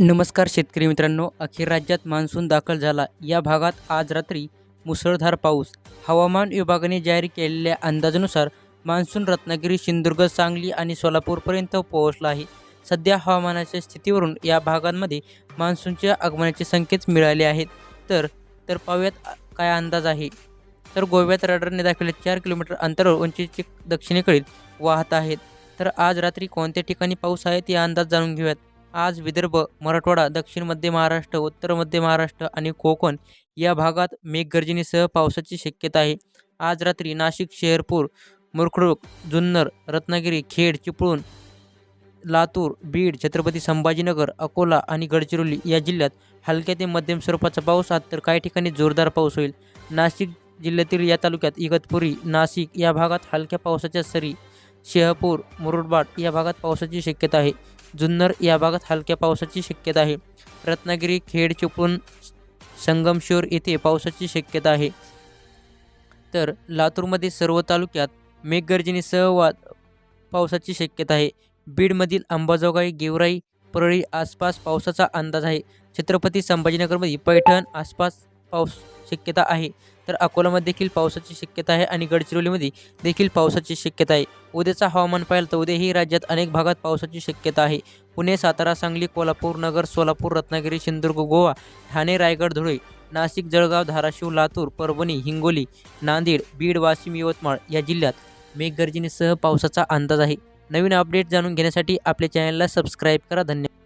नमस्कार शेतकरी मित्रांनो अखेर राज्यात मान्सून दाखल झाला. या भागात आज रात्री मुसळधार पाऊस. हवामान विभागाने जारी केलेल्या अंदाजानुसार मान्सून रत्नागिरी सिंधुदुर्ग सांगली आणि सोलापूरपर्यंत पोहोचला आहे. सध्या हवामानाच्या स्थितीवरून या भागांमध्ये मान्सूनच्या आगमनाचे संकेत मिळाले आहेत. तर तर पाव्यात काय अंदाज आहे. तर गोव्यात रडारने दाखवले चार किलोमीटर अंतरावर उंचीचे दक्षिणेकडील वाहत आहेत. तर आज रात्री कोणत्या ठिकाणी पाऊस आहे ते अंदाज जाणून घेऊयात. आज विदर्भ मराठवाडा दक्षिण मध्य महाराष्ट्र उत्तर मध्य महाराष्ट्र आणि कोकण या भागात मेघगर्जनेसह पावसाची शक्यता आहे. आज रात्री नाशिक शेरपूर मुरखडूक जुन्नर रत्नागिरी खेड चिपळूण लातूर बीड छत्रपती संभाजीनगर अकोला आणि गडचिरोली या जिल्ह्यात हलक्या ते मध्यम स्वरूपाचा पाऊस आज तर काही ठिकाणी जोरदार पाऊस होईल. नाशिक जिल्ह्यातील या तालुक्यात इगतपुरी नाशिक या भागात हलक्या पावसाच्या सरी शेहपूर मुरुडबाट या भागात पावसाची शक्यता आहे. जुन्नर या भागात हलक्या पावसाची शक्यता आहे. रत्नागिरी खेड चिपळूण संगमशोर येथे पावसाची शक्यता आहे. तर लातूरमध्ये सर्व तालुक्यात मेघगर्जनेसह वा पावसाची शक्यता आहे. बीडमधील अंबाजोगाई गेवराई परळी आसपास पावसाचा अंदाज आहे. छत्रपती संभाजीनगरमध्ये पैठण आसपास पाऊस शक्यता आहे. तर अकोलामध्ये देखील पावसाची शक्यता आहे आणि गडचिरोलीमध्ये देखील पावसाची शक्यता आहे. उद्याचा हवामान पाहिलं तर उद्याही राज्यात अनेक भागात पावसाची शक्यता आहे. पुणे सातारा सांगली कोल्हापूर नगर सोलापूर रत्नागिरी सिंधुदुर्ग गोवा ठाणे रायगड धुळे नाशिक जळगाव धाराशिव लातूर परभणी हिंगोली नांदेड बीड वाशिम यवतमाळ या जिल्ह्यात मेघगर्जनेसह पावसाचा अंदाज आहे. नवीन अपडेट जाणून घेण्यासाठी आपल्या चॅनलला सबस्क्राईब करा. धन्यवाद.